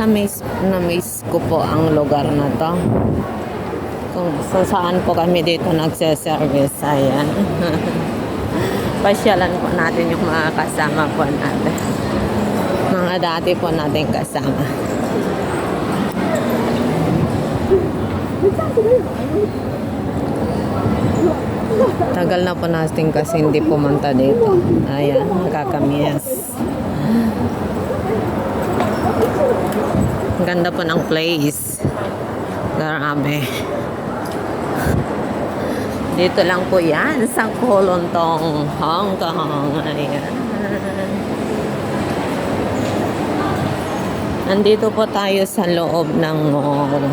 na-miss, na-miss ko po ang lugar na to. Kung sa saan po kami dito nagse-service. Ayan. Pasyalan po natin yung mga kasama po natin. Mga dati po natin kasama. Tagal na po natin kasi hindi pumunta dito. Ayan, nakakamiss. Ganda po ng place. Grabe. Dito lang po yan sa Kolontong, Hong Kong. Ayan. Nandito po tayo sa loob ng mall.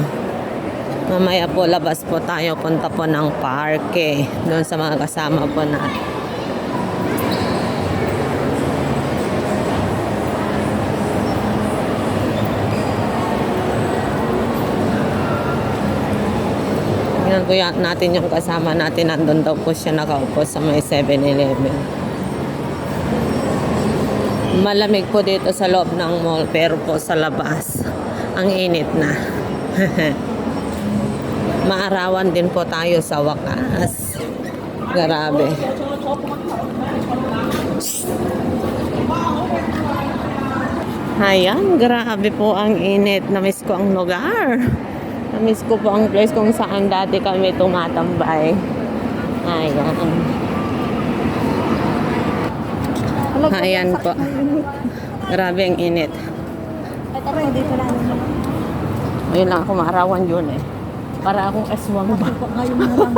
Mamaya po labas po tayo punta po ng parke. Doon sa mga kasama po natin. Tingnan yan natin yung kasama natin. Nandun daw po siya nakaupo sa may 7-Eleven. Malamig po dito sa loob ng mall pero po sa labas. Ang init na. Maarawan din po tayo sa wakas. Grabe. Ayan, grabe po ang init. Namiss ko ang lugar. Namiss ko po ang place kung saan dati kami tumatambay. Ayan. Ayan po. Grabe ang init. Ayun lang ako maarawan yun eh. Para akong aswang ba?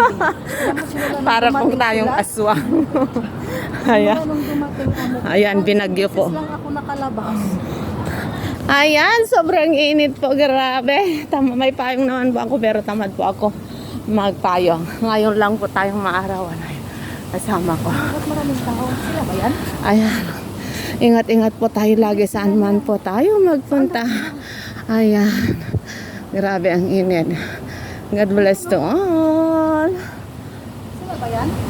Para dumating tayong aswang. Ayan. ano, Ayan, binagyo po. lang ako nakalabas. Ayan, sobrang init po. Grabe. Tama, may payong naman po ako pero tamad po ako magpayong. Ngayon lang po tayong maarawan. Ay, Kasama ko. Maraming tao? Sila ba yan? Ayan. Ingat-ingat po tayo lagi saan man po tayo magpunta. Ayan. Grabe ang init. God bless to all. Sila ba yan?